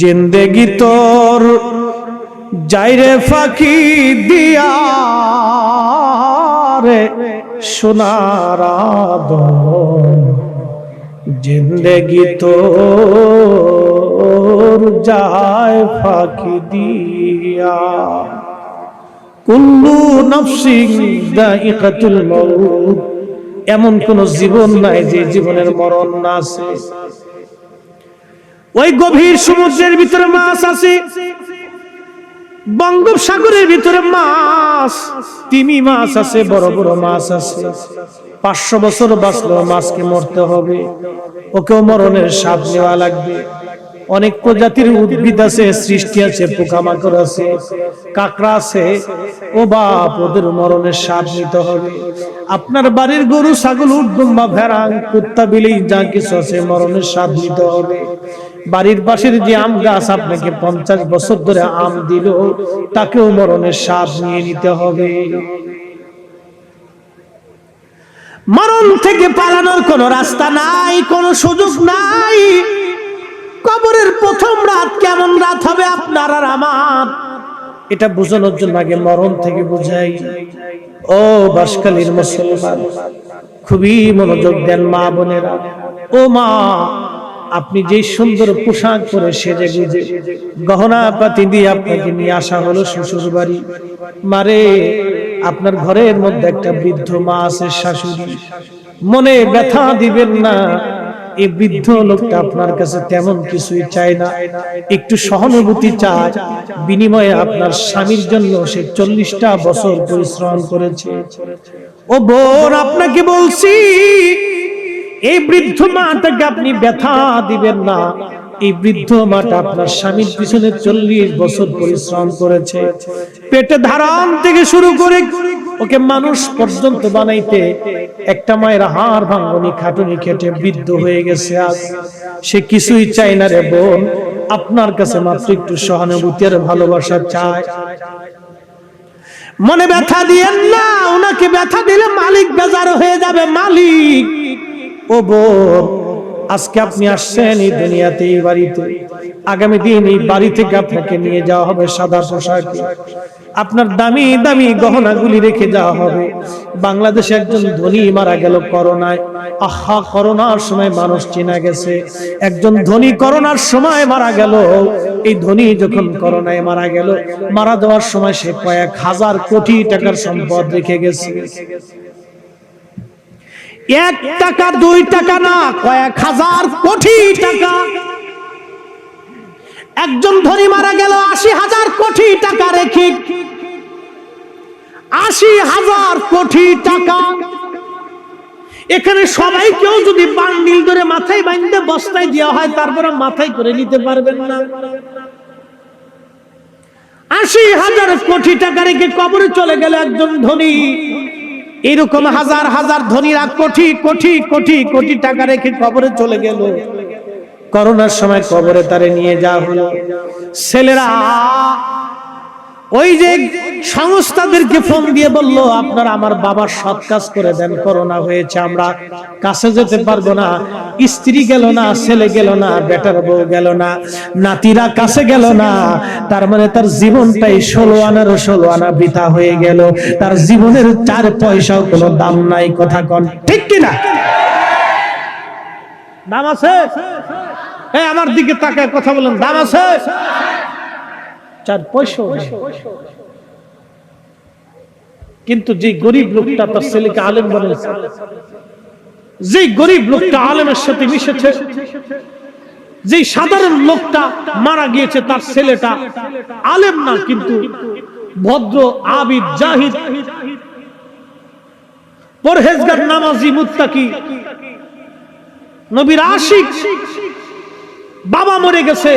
জিন্দেগি তোর যাইরে ফাঁকি দিয়া রে সোনার জিন্দেগি তোর যায় ফাঁকি দিয়া। কুল্লু নফসিং দাইকাতুল মউত। এমন কোন জীবন নাই যে জীবনের মরণ না আছে। ওই গভীর সমুদ্রের ভিতরে মাছ আছে, বঙ্গোপসাগরের ভিতরে মাছ, তিমি মাছ আছে, বড় বড় মাছ আছে। পাঁচশো বছর বাঁচলো, মাছকে মরতে হবে। ওকেও মরণের স্বাদ নেওয়া লাগবে। অনেক প্রজাতির উদ্ভিদ আছে, সৃষ্টি আছে, পোকামাকড় আছে, কাঁকড়া আছে। ও বাপ, ওদের মরণের স্বাদ নিতে হবে। আপনার বাড়ির গরু, ছাগল উদ্যম বা ভেড়াং, কুত্তা, বিলি, যা কিছু আছে, মরণের স্বাদ নিতে হবে। বাড়ির পাশের যে আম গাছ আপনাকে পঞ্চাশ বছর ধরে আম দিল, তাকেও মরণের স্বাদ নিয়ে নিতে হবে। মরণ থেকে পালানোর কোনো রাস্তা নাই, কোনো সুযোগ নাই। কবরের প্রথম রাত কেমন রাত হবে আপনার আর আমার? এটা বোঝানোর জন্য আগে মরণ থেকে বুঝাই। ও বাসকালীর মুসলমান, খুবই মনোযোগ দেন মা বোনেরা। ও মা আপনি যে সুন্দর পোশাক পরে সেজে গুজে গহনা পাতি দিয়ে আপনাকে নিয়ে আসা হলো শ্বশুর বাড়ি মারে, আপনার ঘরের মধ্যে একটা বৃদ্ধ মা আছে শাশুড়ি। মনে ব্যথা দিবেন না এই বৃদ্ধ লোকটা আপনার কাছে তেমন কিছুই চায় না। একটু সহানুভূতি চায়, বিনিময়ে আপনার স্বামীর জন্য সে চল্লিশটা বছর পরিশ্রম করেছে। ও বোন, আপনাকে বলছি এই বৃদ্ধ মাটাকে আপনি ব্যথা দিবেন না। এই বৃদ্ধ মাটা আপনার স্বামীর পিছনে চল্লিশ বছর পরিশ্রম করেছে। পেটে ধারণ থেকে শুরু করে ওকে মানুষ পর্যন্ত বানাইতে একটা মায়ের হাড় ভাঙ্গনি, খাটুনি খেটে বৃদ্ধ হয়ে গেছে আজ। সে কিছুই চায় না রে বোন। আপনার কাছে মাত্র একটু সহানুভূতি আর ভালোবাসা চায় মনে ব্যথা দিয়েন না, ওনাকে ব্যথা দিলে মালিক বেজার হয়ে যাবে, মালিক। ও বোন আজকে আপনি আসছেন এই দুনিয়াতে এই বাড়িতে। আগামী দিন এই বাড়ি থেকে আপনাকে নিয়ে যাওয়া হবে সাদা পোশাকে। আপনার দামি দামি গহনাগুলি রেখে যাওয়া হবে। বাংলাদেশে একজন ধনী মারা গেল করোনায়। আহা, করোনার সময় মানুষ চেনা গেছে। একজন ধনী করোনার সময় মারা গেল। এই ধনী যখন করোনায় মারা গেল, মারা যাওয়ার সময় সে কয়েক হাজার কোটি টাকার সম্পদ রেখে গেছে। এক টাকা, দুই টাকা না, কয়েক হাজার কোটি টাকা। একজন ধনী মারা গেল, আশি হাজার কোটি টাকা রেখে। আশি হাজার কোটি টাকা। এখানে সবাই কেউ যদি বান্ডিল ধরে মাথায় বাঁধতে বস্তায় দেওয়া হয়, তারপরে মাথায় করে নিতে পারবেন না। আশি হাজার কোটি টাকা রেখে কবরে চলে গেল একজন ধনী। এরকম হাজার হাজার ধনীরা কোটি কোটি কোটি কোটি টাকা রেখে কবরে চলে গেল। করোনার সময় কবরে তারে নিয়ে যাওয়া হলো। ছেলেরা ওই যে সংস্থাদেরকে ফোন দিয়ে বলল, আপনারা আমার বাবার সৎ কাজ করে দেন, করোনা হয়েছে, আমরা কাছে যেতে পারব না, স্ত্রী গেল না, ছেলে গেল না, বেটার বউ গেল না, নাতিরা কাছে গেল না, তার মানে তার জীবনটাই ষোলো আনারও ষোলো আনা বৃথা হয়ে গেল, তার জীবনের চার পয়সাও কোনো দাম নাই, কথা কন, ঠিক কিনা? দাম আছে? এই আমার দিকে তাকায়, কথা বলেন, দাম আছে? চার পয়সা। কিন্তু যে গরিব লোকটা তার ছেলেকে আলেম বলেছে যে গরিব লোকটা আলেমের সাথে মিশেছে যে সাধারণ লোকটা মারা গিয়েছে তার ছেলেটা আলেম না, কিন্তু ভদ্র, আবিদ, জাহিদ, পরহেজগার, নামাজি, মুত্তাকি, নবীর আশিক বাবা মরে গেছে।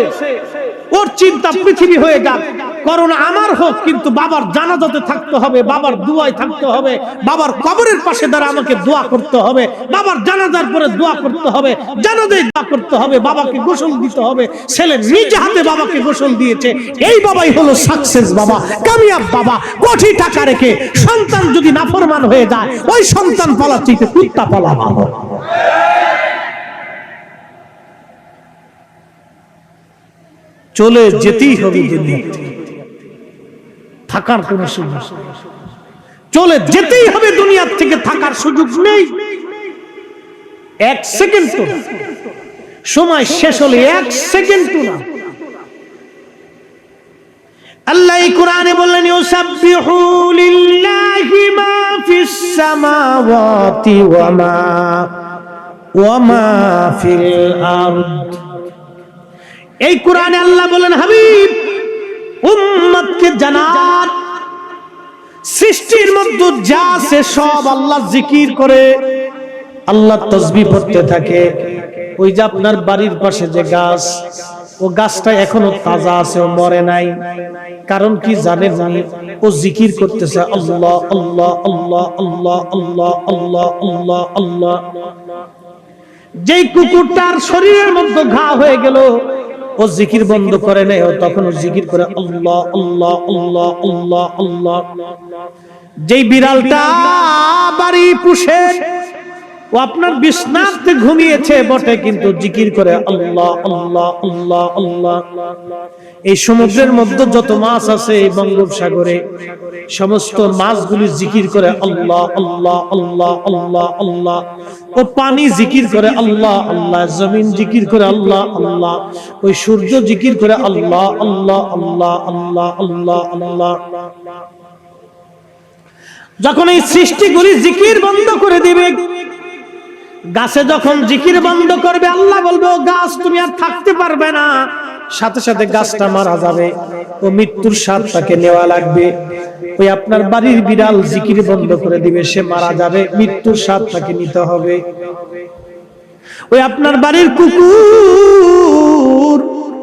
ওর চিন্তা পৃথিবী হয়ে যাক। করোনা আমার হোক, কিন্তু বাবার জানাজাতে থাকতে হবে, বাবার দুয়ায় থাকতে হবে, বাবার কবরের পাশে দ্বারা আমাকে দোয়া করতে হবে, বাবার জানাজার পরে দোয়া করতে হবে, জানাজায় দোয়া করতে হবে, বাবাকে গোসল দিতে হবে, ছেলে নিজে হাতে বাবাকে গোসল দিয়েছে। এই বাবাই হলো সাকসেস বাবা, কামিয়াব বাবা, কোটি টাকা রেখে সন্তান যদি নাফরমান হয়ে যায়, ওই সন্তান পালার কুত্তা পালা ভালো। চলে যেতেই হবে থাকার কোনো সুযোগ চলে যেতেই হবে দুনিয়ার থেকে, থাকার সুযোগ নেই। এক সেকেন্ড তো সময় শেষ হলে এক সেকেন্ড তো না। আল্লাহ কোরআনে বললেন, ইউসাব্বিহু লিল্লাহি মা ফিস সামাওয়াতি ওয়া মা ওয়া মা ফিল আরদ। এই কোরআনে আল্লাহ বলেন, হাবিব, উম্মতকে জানাত সৃষ্টির মধ্যে যা আছে সব আল্লাহ জিকির করে, আল্লাহ তসবি পড়তে থাকে। ওই যে আপনার বাড়ির পাশে যে গাছ, ও গাছটা এখনও তাজা আছে, ও মরে নাই। কারণ কি জানে নি ও জিকির করতেছে, আল্লাহ আল্লাহ আল্লাহ আল্লাহ আল্লাহ আল্লাহ আল্লাহ আল্লাহ। যেই কুকুরটার শরীরের মধ্যে ঘা হয়ে গেল ও জিকির বন্ধ করে নাই ও তখন ও জিকির করে আল্লাহ আল্লাহ আল্লাহ আল্লাহ আল্লাহ। যেই বিড়ালটা বাড়ি পুষে, ও আপনার বিশ্বাসে ঘুমিয়েছে, বটে, কিন্তু জিকির করে আল্লাহ আল্লাহ আল্লাহ আল্লাহ। এই সমুদ্রের মধ্যে যত মাছ আছে এই বঙ্গোপসাগরে সমস্ত মাছগুলি জিকির করে আল্লাহ আল্লাহ আল্লাহ আল্লাহ আল্লাহ ও পানি জিকির করে আল্লাহ আল্লাহ জমিন জিকির করে আল্লাহ আল্লাহ ওই সূর্য জিকির করে আল্লাহ আল্লাহ আল্লাহ আল্লাহ আল্লাহ আল্লাহ যখন এই সৃষ্টিগুলি জিকির বন্ধ করে দিবে গাছে যখন জিকির বন্ধ করবে, আল্লাহ বলবে, ও গাছ, তুমি আর থাকতে পারবে না। সাথে সাথে গাছটা মারা যাবে ও মৃত্যুর স্বাদ তাকে নেওয়া লাগবে। ওই আপনার বাড়ির বিড়াল জিকির বন্ধ করে দিবে, সে মারা যাবে, মৃত্যুর স্বাদ তাকে নিতে হবে। ওই আপনার বাড়ির কুকুর,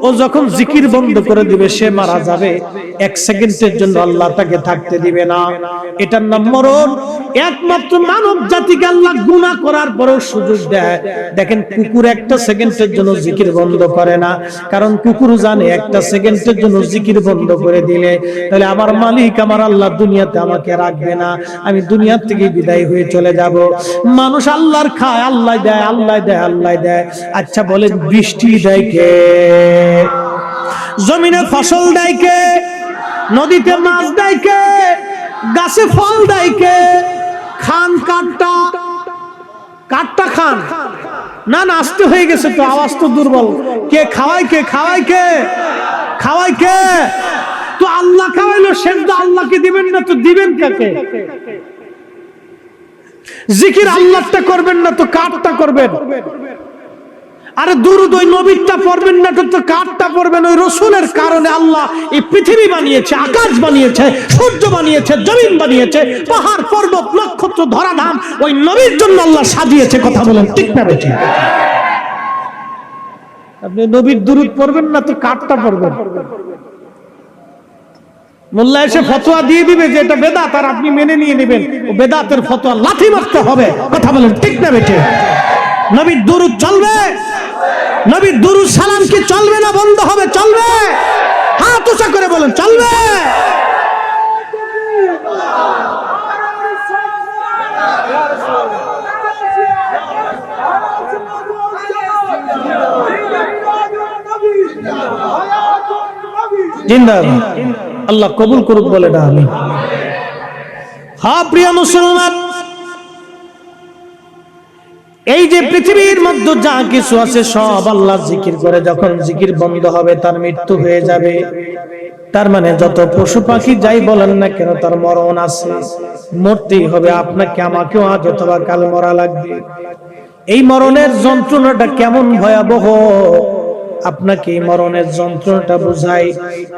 ও যখন জিকির বন্ধ করে দিবে, সে মারা যাবে। এক সেকেন্ডের জন্য আল্লাহ তাকে থাকতে দিবে না। এটার নাম মরণ। একমাত্র মানব জাতিকে আল্লাহ গুনাহ করার পরেও সুযোগ দেয়। দেখেন কুকুর একটা সেকেন্ডের জন্য জিকির বন্ধ করে না। কারণ কুকুর জানে একটা সেকেন্ডের জন্য জিকির বন্ধ করে দিলে, তাহলে আমার মালিক আমার আল্লাহ দুনিয়াতে আমাকে রাখবে না। আমি দুনিয়ার থেকে বিদায় হয়ে চলে যাব। মানুষ আল্লাহর খায়, আল্লাহ দেয় আল্লাহ দেয় আল্লাহ দেয়। আচ্ছা বলেন, বৃষ্টি দেয় কে? জমিনে ফসল দেয় কে? নদীতে মাছ দেয় কে গাছে ফল দেয় কে খান কাঠটা কাঠটা খান। না না, আসতে হয়ে গেছে তো, আওয়াজ তো দুর্বল। কে খাওয়াই কে খাওয়াই কে খাওয়াই কে? তো আল্লাহ খাওয়াইলো সেজদা আল্লাহকে দিবেন না, তো দিবেন কাকে? জিকির আল্লাহটা করবেন না, তো কাঠটা করবেন। আরে দুরুদ ওই নবীরটা পড়বেন না তো কাঠটা পড়বেন ওই রসুলের কারণে আল্লাহ এই পৃথিবী বানিয়েছে, আকাশ বানিয়েছে, সূর্য বানিয়েছে, জমিন বানিয়েছে, পাহাড়, পর্বত, নক্ষত্র ধরা ধাম ওই নবীর জন্য আল্লাহ সাজিয়েছে, কথা বলেন, ঠিক না বেঠিক? আপনি নবীর দুরুদ পড়বেন না, তো কাঠটা পড়বেন। মোল্লা এসে ফতোয়া দিয়ে দিবে যে এটা বেদাত, আর আপনি মেনে নিয়ে নেবেন। ও বেদাতের ফতোয়া লাথি মারতে হবে, কথা বলেন, ঠিক না বেঠে নবীর দুরুদ চলবে। নবীর দুরুদ সালাম কি চলবে না বন্ধ হবে? চলবে। হাত উঁচা করে বলেন, চলবে। জিন্দাবাদ। আল্লাহ কবুল করুক বলে না আমি হ্যাঁ প্রিয় মুসলমান এই যে পৃথিবীর মধ্যে যা কিছু আছে সব আল্লাহ জিকির করে, যখন জিকির বন্ধ হবে তার মৃত্যু হয়ে যাবে। তার মানে যত পশু পাখি যাই বলেন না কেন, তার মরণ আছে। মরতেই হবে, আপনাকে আমাকেও আজ অথবা কাল মরা লাগবে। এই মরণের যন্ত্রণাটা কেমন ভয়াবহ? আপনাকে এই মরণের যন্ত্রণাটা বুঝাই,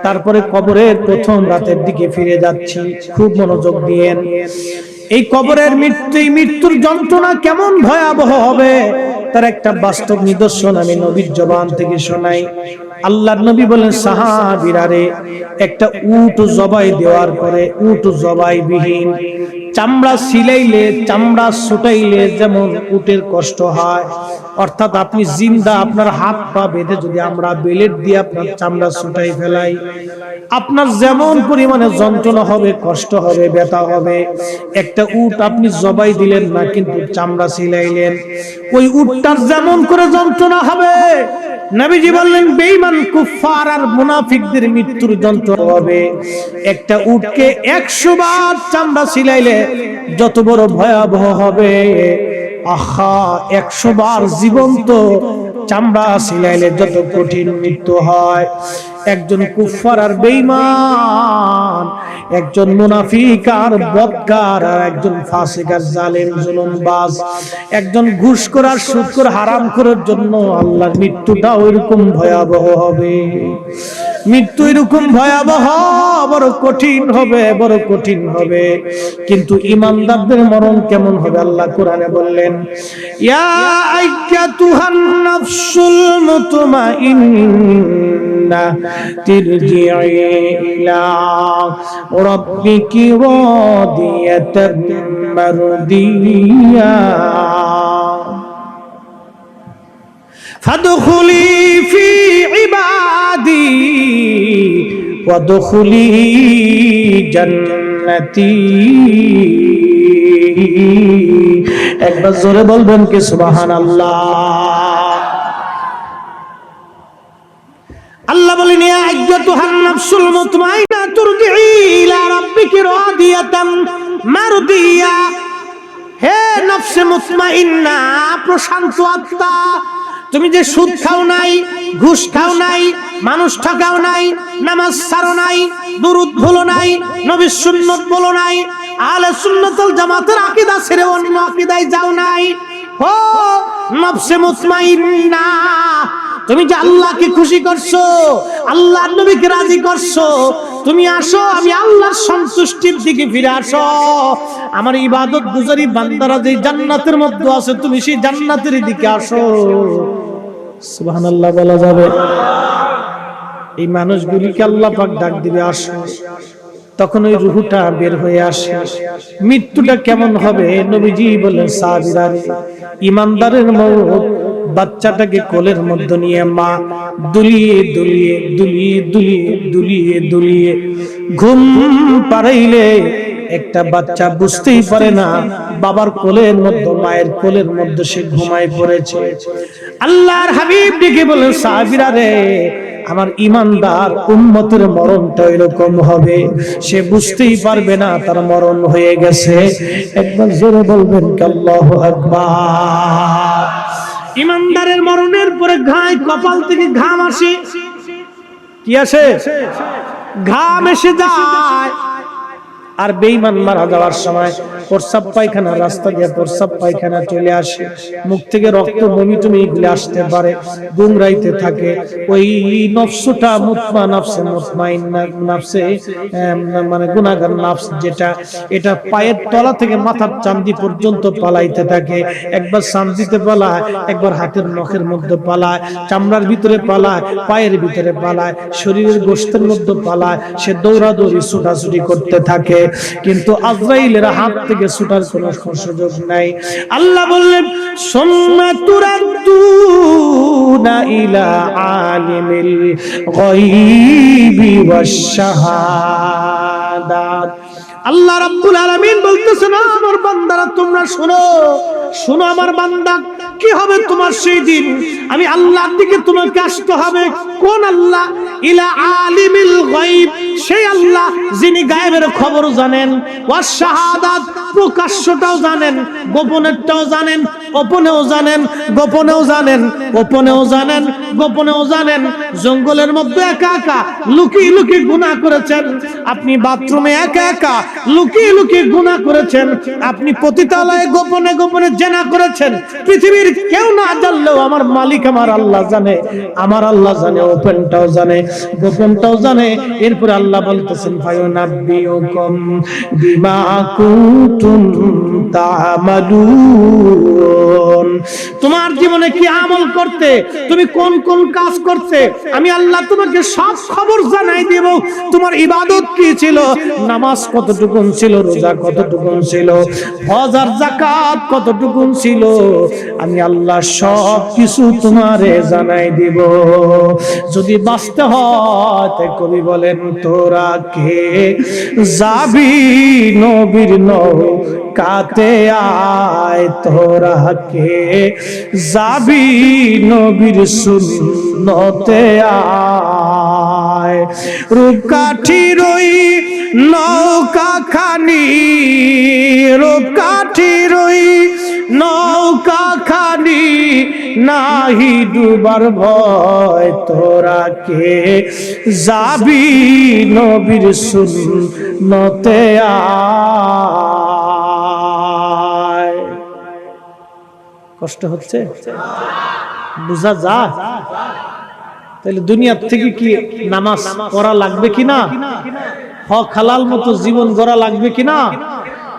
তারপরে কবরের প্রথম রাতের দিকে ফিরে যাচ্ছি। খুব মনোযোগ দিয়েন এই কবরের মৃত্যু মৃত্যুর যন্ত্রণা কেমন ভয়াবহ হবে? তার একটা বাস্তব নিদর্শন আমি নবীর জবান থেকে শোনাই। আল্লাহর নবী বলেন সাহাবিরারে একটা উট জবাই দেওয়ার পরে, উট জবাই বিহীন চামড়া সিলাইলে, চামড়া ছুটাইলে যেমন উটের কষ্ট হয় অর্থাৎ আপনি জিন্দা, আপনার হাত পা বেঁধে যদি আমরা বেলেট দিয়ে আপনার চামড়া ছুটাই ফেলাই, আপনার যেমন পরিমাণে যন্ত্রণা হবে, কষ্ট হবে, ব্যথা হবে, একটা উট আপনি জবাই দিলেন না, কিন্তু চামড়া সিলাইলেন। ওই উটটার যেমন করে যন্ত্রণা হবে, নবীজি বললেন, বেঈমান, কুফফার আর মুনাফিকদের মৃত্যুর যন্ত্রণা হবে। একটা উটকে 100 বার চামড়া ছিলাইলে যত বড় ভয়াবহ হবে। আহা 100 বার জীবন্ত চামড়া ছিলাইলে যত কঠিন মৃত্যু হয়। একজন কুফার আর বেইমান একজন মুনাফিক আর বদকার আর একজন ফাসিক আর জালেম জুলুমবাজ। একজন ঘুষখোর আর সুদখোর হারাম করার জন্য আল্লাহর মৃত্যুটা ওইরকম ভয়াবহ হবে। মৃত্যু এরকম ভয়াবহ, বড় কঠিন হবে, বড় কঠিন হবে। কিন্তু ইমানদারদের মরণ কেমন হবে আল্লাহ কোরআনে বললেন, ইয়া আইয়াতুহান নাফসুল মুতমাইন্না তিরজিই ইলা রাব্বিকি রাদিয়াতাম মারদিয়া। ফাদখুলি ফি ইবাদি ওয়াদখুলি জান্নাতি একবার জোরে বলবেন কি, সুবহানাল্লাহ। আল্লাহ বলেন, ইয়া আইয়াতুহান নাফসুল মুতমাইনা তুরজিই ইলা রাব্বিকি রাদিয়াতাম মারদিয়া। হে নফসে মুতমাইন্না, প্রশান্ত আত্মা তুমি যে সুদ খাও নাই ঘুষ খাও নাই মানুষ ঠকাও নাই নামাজ ছাড়ো নাই দুরুদ ভুলো নাই নবীর সুন্নত বলো নাই আলে সুন্নতুল জামাতের আকীদা ছেড়ে অন্য আকীদায় যাও নাই। ও নফসে মুতমাইন্না তুমি যে আল্লাহকে খুশি করছ আল্লাহ নবীকে রাজি করছ তুমি আসো আমি আল্লাহর সন্তুষ্টির দিকে ফিরে আসো। আমার ইবাদত গুজারি বান্দারা যে জান্নাতের মধ্যে আছে তুমি সেই জান্নাতের দিকে আসো। সুবহানাল্লাহ বলা যাবে। এই মানুষগুলিকে আল্লাহ পাক ডাক দিবে, আসো। তখন ওই রুহুটা বের হয়ে আসে। মৃত্যুটা কেমন হবে? নবীজি বলেন ইমানদারের মৌত বাচ্চাটাকে কোলের মধ্যে নিয়ে মা, দুলিয়ে দুলিয়ে দুলিয়ে দুলিয়ে দুলিয়ে দুলিয়ে। ঘুম পাড়াইলে একটা বাচ্চা বুঝতেই পারে না, বাবার কোলের মধ্যে, মায়ের কোলের মধ্যে সে ঘুমায় পড়েছে। আল্লাহর হাবিব ডেকে বলেন সাহাবীরা রে, আমার ইমানদার উম্মতের মরণটা এরকম হবে। সে বুঝতেই পারবে না, তার মরণ হয়ে গেছে। একবার জোরে বলবেন ইমানদারের মরণের পরে ঘায় কপাল থেকে ঘাম আসে। কি আসে? ঘাম এসে যায়। আর বেইমান মারা যাওয়ার সময় প্রস্রাব পায়খানা রাস্তা দিয়ে প্রস্রাব পায়খানা চলে আসে। মুখ থেকে রক্ত বমি টমি এগুলো আসতে পারে, গুমরাইতে থাকে। ওই নফসটা মুতমা নফসে মুতমাইন নফসে মানে গুনাহগার নফস যেটা, এটা পায়ের তলা থেকে মাথার চান্দি পর্যন্ত পালাইতে থাকে। একবার চান্দিতে পালায়, একবার হাতের নখের মধ্যে পালায়, চামড়ার ভিতরে পালায়, পায়ের ভিতরে পালায়, শরীরের গোষ্ঠের মধ্যে পালায়, সে দৌড়াদৌড়ি, ছুটাছুটি করতে থাকে। কিন্তু আজরাইলের হাত থেকে ছুটার কোনো সুযোগ নাই। আল্লাহ বললেন, সুম্মা তুরাদ্দুনা ইলা আলিমিল গায়বি ওয়াশ আল্লাহ রাব্বুল আলামিন বলতেছেন, আমার বান্দারা, তোমরা শোনো শোনো আমার বান্দা কি হবে তোমার সেই দিন? আমি আল্লাহর দিকে তোমাকে আসতে হবে। কোন আল্লাহ? ইলা আলিমিল গায়ব। সেই আল্লাহ যিনি গায়েবের খবর জানেন, ওয়াস শাহাদাত প্রকাশ্যটাও জানেন, গোপনেরটাও জানেন, গোপনেও জানেন গোপনেও জানেন গোপনেও জানেন গোপনেও জানেন। জঙ্গলের মধ্যে একা একা লুকিয়ে লুকিয়ে গুনাহ করেছেন। আপনি বাথরুমে একা একা লুকিয়ে লুকিয়ে গুনাহ করেছেন। আপনি পতিতালয়ে গোপনে গোপনে জেনা করেছেন। পৃথিবীর কেউ না জানলেও আমার মালিক আমার আল্লাহ জানে, আমার আল্লাহ জানে, ওপেনটাও জানে, গোপনটাও জানে। এরপর আল্লাহ বলতেছেন তোমার জীবনে কি আমল করতে, তুমি কোন কোন কাজ করতে, আমি আল্লাহ তোমাকে সব খবর জানাই দেব। তোমার ইবাদত কি ছিল? নামাজ কতটুকুন ছিল? রোজা কতটুকুন ছিল? হজ আর যাকাত কতটুকুন ছিল? আমি আল্লাহ সব কিছু তোমারে জানাই দিব। যদি বাঁচতে হয় কবি বলেন, তোরা কে? যাবি নবীর কাতে আয়, তোরা কে? যাবি নবীর সুন্নতে আয়। রূপকাঠি রই নৌকা খানি রূপকাঠি রই নৌকা খানি নাহি ডুবার ভয়, তোরা কে যাবি নবীর সুন্নতে আয়? কষ্ট হচ্ছে? বুঝা যা তাহলে দুনিয়ার থেকে কি নামাজ পড়া লাগবে কিনা হক হালাল মতো জীবন গড়া লাগবে কিনা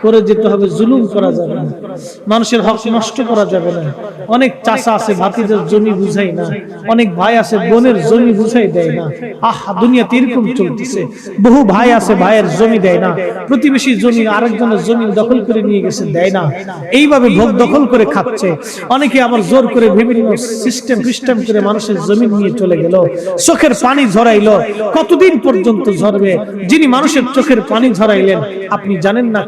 করে যেতে হবে, জুলুম করা যাবে না। মানুষের হক নষ্ট করা যাবে না। অনেক চাষা আছে ভাতিদের জমি বুঝাই না। অনেক ভাই আছে, বোনের জমি বুঝাই দেয় না। আহা দুনিয়াতে এরকম চলতেছে। বহু ভাই আছে, ভাইয়ের জমি দেয় না। প্রতিবেশী জমি আরেকজনের জমি দখল করে নিয়ে গেছে, দেয় না। এইভাবে ভোগ দখল করে খাচ্ছে। অনেকে আবার জোর করে বিভিন্ন সিস্টেম সিস্টেম করে মানুষের জমি নিয়ে চলে গেল। চোখের পানি ঝরাইলো। কতদিন পর্যন্ত ঝরবে? যিনি মানুষের চোখের পানি ঝরাইলেন, আপনি জানেন না?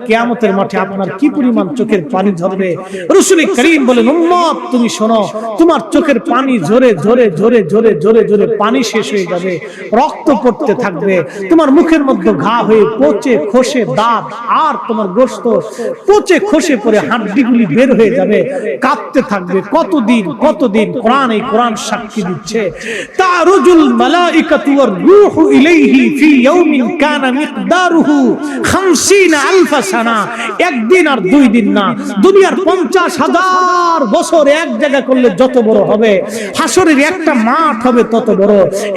কেয়ামতের মাঠে আপনার কি পরিমাণ চোখের পানি ঝরবে? রসুল করিম বলেন, উম্মত, তুমি শোনো, তোমার চোখের পানি ঝরে ঝরে ঝরে ঝরে ঝরে ঝরে পানি শেষ হয়ে যাবে, রক্ত পড়তে থাকবে, তোমার মুখের মধ্যে ঘা হয়ে পচে খসে দাঁত, আর তোমার গোস্ত পচে খসে পড়ে হাড্ডিগুলি বের হয়ে যাবে কাঁপতে থাকবে, কতদিন কতদিন কোরআন, এই কোরআন সাক্ষী দিচ্ছে? তারুজুল মালাইকাতু ওয়ার রূহু ইলাইহি ফি ইয়াউমিন কানা মিকদারুহু 50 আলফা সানা একদিন আর দুই দিন না। দুনিয়ার 50 হাজার বছর এক জায়গা করলে যত বড় হবে, হাসরের একটা মাঠ হবে তত বড়,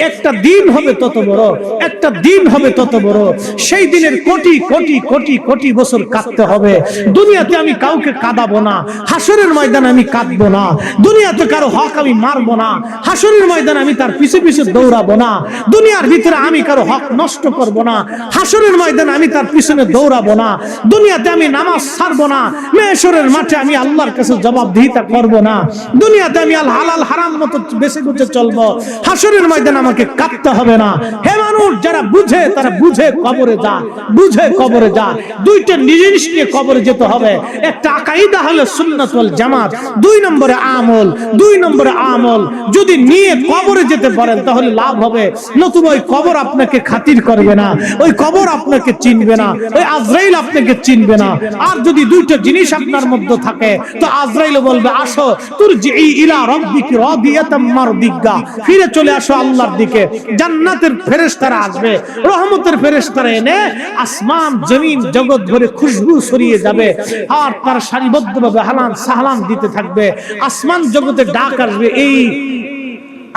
একটা দিন হবে তত বড়, একটা দিন হবে তত বড়। সেই দিনের কোটি কোটি কোটি কোটি বছর কাঁদতে হবে। দুনিয়াতে আমি কাউকে কাঁদাবো না, হাসরের ময়দানে আমি কাঁদবো না। দুনিয়াতে কারও হক আমি মারবো না, হাসরের ময়দানে আমি তার পিছে পিছে দৌড়াবো না। দুনিয়ার ভিতরে আমি কারও হক নষ্ট করব না, হাসরের ময়দানে আমি তার পিছনে দৌড়াবো না। দুনিয়াতে আমি নামাজ ছাড়বো না মেশরের মাঠে আমি আল্লাহর কাছে জবাবদিহিতা করব না, দুনিয়াতে আমি আল হালাল হারাম মতো বেছে গুছে চলবো হাসরের ময়দানে আমাকে কাঁদতে হবে না। হে মানুষ, যারা বুঝে, তারা বুঝে কবরে যা, বুঝে কবরে যা। দুইটা জিনিস নিয়ে কবরে যেতে হবে। একটা আকাইদা হলো সুন্নাত ওয়াল জামাত, দুই নম্বরে আমল, দুই নম্বরে আমল। যদি নিয়ে কবরে যেতে পারেন, তাহলে লাভ হবে। নতুবা ওই কবর আপনাকে খাতির করবে না, ওই কবর আপনাকে চিনবে না, ওই আজরাইল আপনাকে চিনবে না। আর যদি দুইটা জিনিস আপনার মধ্যে থাকে, তো আজরাইল বলবে, আসো তোর ইলা রব্বিকি রাদিয়াতাম মারদিগা। ফিরে চলে আসো আল্লাহর দিকে। জান্নাতের ফেরেশতারা আসবে, রহমতের ফেরেশতারা এনে আসমান, জমিন, জগৎ ভরে খুশবু ছড়িয়ে যাবে। আর তার সারিবদ্ধভাবে হালান সাহালান দিতে থাকবে। আসমান জগতে ডাক আসবে, এই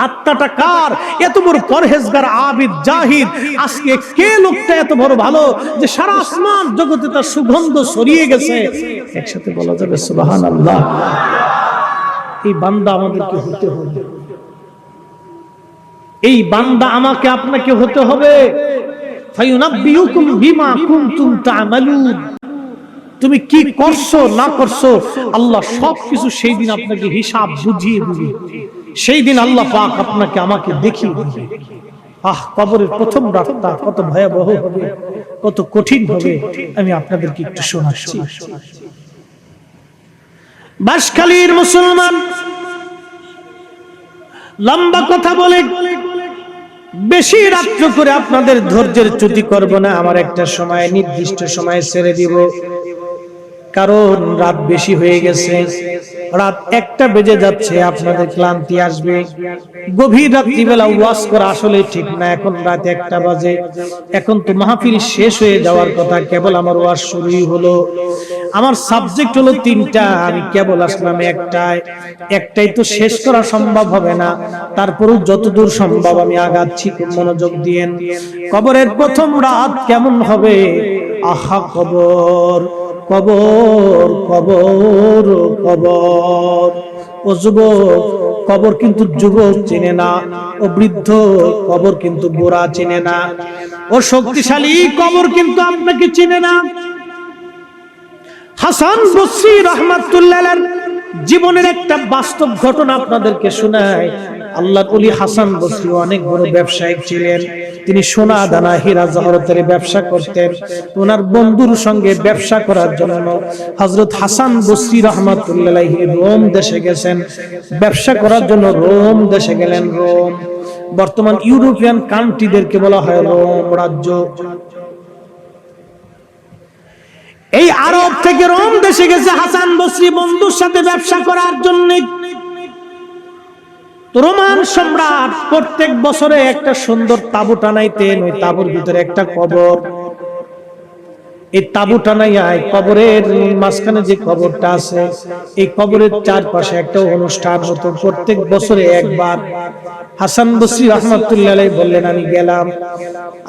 আত্মাটা কার? এত বড় পরহেজগার আবিদ জাহিদ। আজকে কে লোকটা এত বড় ভালো যে সারা আসমান জগতে তার সুগন্ধ ছড়িয়ে গেছে? একসাথে বলা যাবে সুবাহান আল্লাহ এই বান্দা আমাদেরকে হতে হবে। এই বান্দা আমাকে আপনাকে হতে হবে। তুমি কি করছ, না করছ, আল্লাহ সবকিছু সেই দিন আপনাকে হিসাব বুঝিয়ে দিবে। সেই দিন আল্লাহ পাক আপনাকে আমাকে দেখিয়ে আহ, কবরের প্রথম রাতটা কত ভয়াবহ হবে, কত কঠিন হবে, আমি আপনাদেরকে একটু শোনাচ্ছি। বাসখালীর মুসলমান লম্বা কথা বলে, বেশি রাত্র করে আপনাদের ধৈর্যের চ্যুতি করব না, আমার একটা সময়, নির্দিষ্ট সময় ছেড়ে দিব। কারণ রাত বেশি হয়ে গেছে। রাত একটা বেজে যাচ্ছে, আপনাদের ক্লান্তি আসবে। গভীর রাত্রিবেলা ওয়াজ করা আসলে ঠিক না, এখন রাত একটা বাজে। এখন তো মাহফিল শেষ হয়ে যাওয়ার কথা, কেবল আমার ওয়াজ শুরুই হলো। আমার সাবজেক্ট হলো তিনটা, আমি কেবল আসলাম একটাই একটাই তো শেষ করা সম্ভব হবে না, তারপরও যতদূর সম্ভব আমি আগাচ্ছি মনোযোগ দিয়েন। কবরের প্রথম রাত কেমন হবে? আহা, কবর। কবর কবর কবর। ও যুবক, কবর কিন্তু যুবক চেনে না। ও বৃদ্ধ, কবর কিন্তু গোড়া চেনে না। ও শক্তিশালী, কবর কিন্তু আপনাকে চিনে না। হাসান বসরি রহমাতুল্লাহ জীবনের একটা বাস্তব ঘটনা আপনাদেরকে শোনায় আল্লাহ হাসান বসরি অনেক বড় ব্যবসায়িক ছিলেন। তিনি সোনা দানা, হীরা জহরতের ব্যবসা করতেন। ওনার বন্ধুর সঙ্গে ব্যবসা করার জন্য হজরত হাসান বসরি রহমাতুল্লাহ রোম দেশে গেছেন। ব্যবসা করার জন্য রোম দেশে গেলেন রোম। বর্তমান ইউরোপিয়ান কান্ট্রিদেরকে বলা হয় রোম রাজ্য। এই আরব থেকে রোম দেশে গেছে হাসান বসরি বন্ধুর সাথে ব্যবসা করার জন্য। রোমান সম্রাট প্রত্যেক বছরে একটা সুন্দর তাবু টানাইতেন, ওই তাবুর ভিতরে একটা কবর। এই তাবু টানাইয়ায় কবরের মাঝখানে যে কবরটা আছে, এই কবরের চারপাশে একটা অনুষ্ঠান হতো। প্রত্যেক বছরে একবার হাসান বসরি রহমতুল্লাহ বললেন, আমি গেলাম।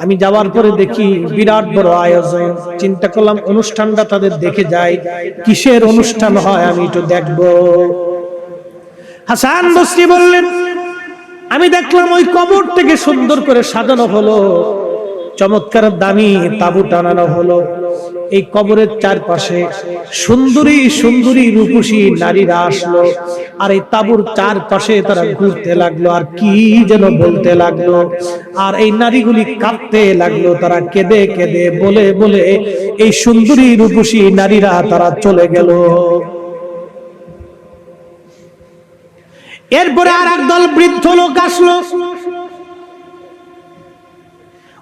আমি যাওয়ার পরে দেখি বিরাট বড় আয়োজন। চিন্তা করলাম অনুষ্ঠানটা তাদের দেখে যাই কিসের অনুষ্ঠান হয় আমি একটু দেখব। হাসান বসরি বললেন, আমি দেখলাম ওই কবর থেকে সুন্দর করে সাজানো হলো, চমৎকার দামি তাবু টানানো হলো। এই কবরের চারপাশে সুন্দরী সুন্দরী রূপসী নারীরা আসলো, আর এই তাবুর চারপাশে তারা ঘুরতে লাগল, আর কি যেন বলতে লাগল। আর এই নারীগুলি কাঁদতে লাগল, তারা কেঁদে কেঁদে বলে বলে এই সুন্দরী রূপসী নারীরা তারা চলে গেল। এরপরে আর একদল বৃদ্ধ লোক আসলো।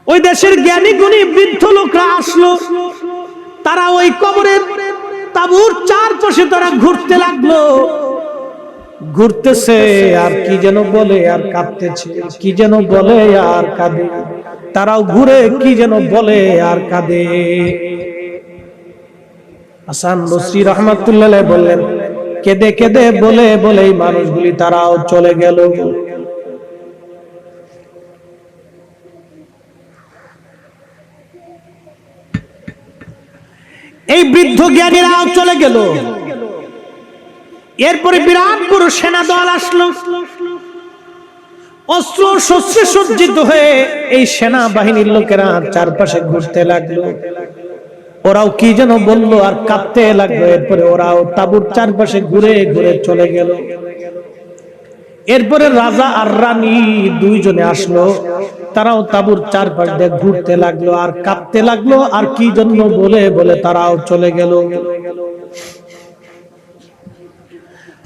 ওই দেশের জ্ঞানী গুণী বৃদ্ধ লোকরা আসলো। তারা ওই কবরের তাবুর চার চারপাশে তারা ঘুরতে লাগল। ঘুরতেছে, আর কি যেন বলে, আর কাঁদতেছে, কি যেন বলে, আর কাঁদে। তারাও ঘুরে কি যেন বলে, আর কাঁদে। হাসান বসরি রহমাতুল্লাহ বললেন কেঁদে কেঁদে বলে বলে মানুষগুলি তারাও চলে গেল। এই বৃদ্ধ জ্ঞানীরাও চলে গেল। এরপরে বিরাট বড় সেনা দল আসলো। অস্ত্র শস্ত্রে সজ্জিত হয়ে এই সেনা বাহিনীর লোকেরা চারপাশে ঘুরতে লাগল। ওরাও কি যেন বলল আর কাঁদতে লাগল। এরপরে ওরাও তাবুর চারপাশে ঘুরে ঘুরে চলে গেল। এরপরে রাজা আর রানী দুইজনে আসলো। তারাও তাবুর চারপাশ দিয়ে ঘুরতে লাগল আর কাঁদতে লাগল আর কি জন্য বলে বলে তারাও চলে গেল।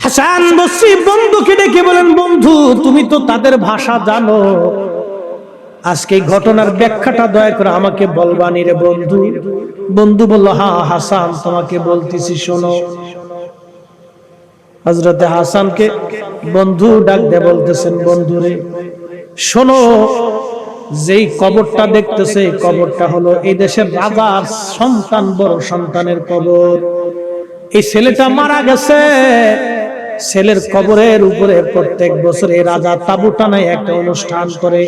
হাসান বসি বন্ধুকে ডেকে বলেন, বন্ধু, তুমি তো তাদের ভাষা জানো। আজকে এই ঘটনার ব্যাখ্যাটা দয়া করে আমাকে বলবানি রে বন্ধু। বন্ধু বলল, হা, হাসান, তোমাকে বলতেছি, শোনো। হজরতে হাসানকে বন্ধু ডাক দে বলতেছেন, বন্ধু রে, শোনো, যেই কবরটা দেখতেছে কবরটা হলো এই দেশের রাজার সন্তান, বড় সন্তানের কবর। এই ছেলেটা মারা গেছে। ছেলের কবরের উপরে প্রত্যেক বছরে রাজা তাবু টানায় একটা অনুষ্ঠান করে।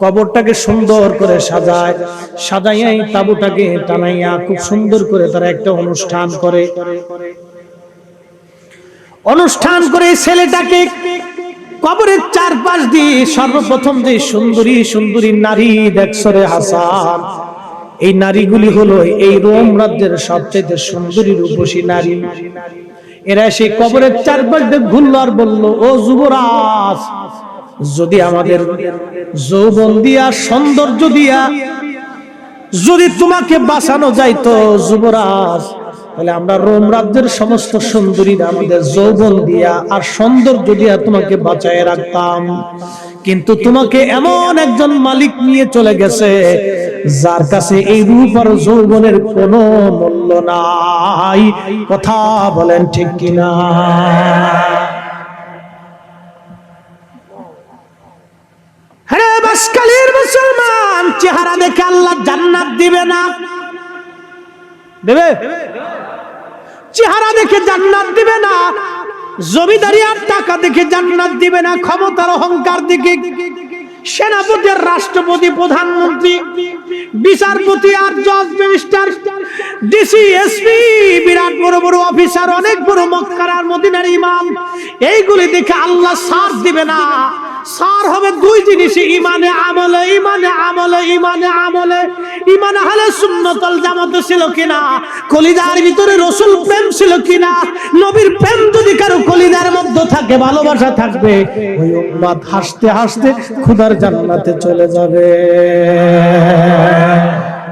কবরটাকে সুন্দর করে সাজায়। সাজাইয়াই তাবুটাকে টানাইয়া খুব সুন্দর করে তারা একটা অনুষ্ঠান করে। অনুষ্ঠান করে ছেলেটাকে কবরের চারপাশ দিয়ে সর্বপ্রথম যে সুন্দরী সুন্দরী নারী দেখছরে হাসান। এই নারীগুলি হলো এই রোম রাজ্যের সবচেয়ে সুন্দরী রূপসী নারী। এরা সেই কবরের চারপাশ ঘুরলো আর বলল, ও যুবরাজ, যদি আমাদের যৌবন দিয়া, সৌন্দর্য দিয়া যদি তোমাকে বাঁচানো যাইতো যুবরাজ, তাহলে আমরা রোম রাজ্যের সমস্ত সুন্দরীরা আমাদের যৌবন দিয়া আর সৌন্দর্য দিয়া তোমাকে বাঁচায় রাখতাম। কিন্তু তোমাকে এমন একজন মালিক নিয়ে চলে গেছে, যার কাছে এই রূপ আর যৌবনের কোনো মূল্য নাই। কথা বলেন ঠিক কিনা? বাসকালীর মুসলমান, চেহারা দেখে আল্লাহ জান্নাত দিবে না। দেবে? চেহারা দেখে জান্নাত দিবে না। জমিদারি আর টাকা দেখে জান্নাত দিবে না, ক্ষমতার অহংকার দিকে সেনাপতি রাষ্ট্রপতি, প্রধানমন্ত্রী, বিচারপতি আর জজ, মিনিস্টার, ডিসি, এসপি, বিরাট বড় বড় অফিসার, অনেক বড় মক্কার আর মদিনার ইমাম, এইগুলি দেখে আল্লাহ সাথ দিবে না। সার হবে দুই জিনিস ইমানে আমলে ইমানে আমলে ইমানে আমলে। ইমানে হলে সুন্নতল জামাতে ছিল কিনা? কলিদার ভিতরে রসুল প্রেম ছিল কিনা? নবীর প্রেম যদি কারও কলিদার মধ্যে থাকে, ভালোবাসা থাকবে, ওই উম্মাদ হাসতে হাসতে খুদার জান্নাতে চলে যাবে।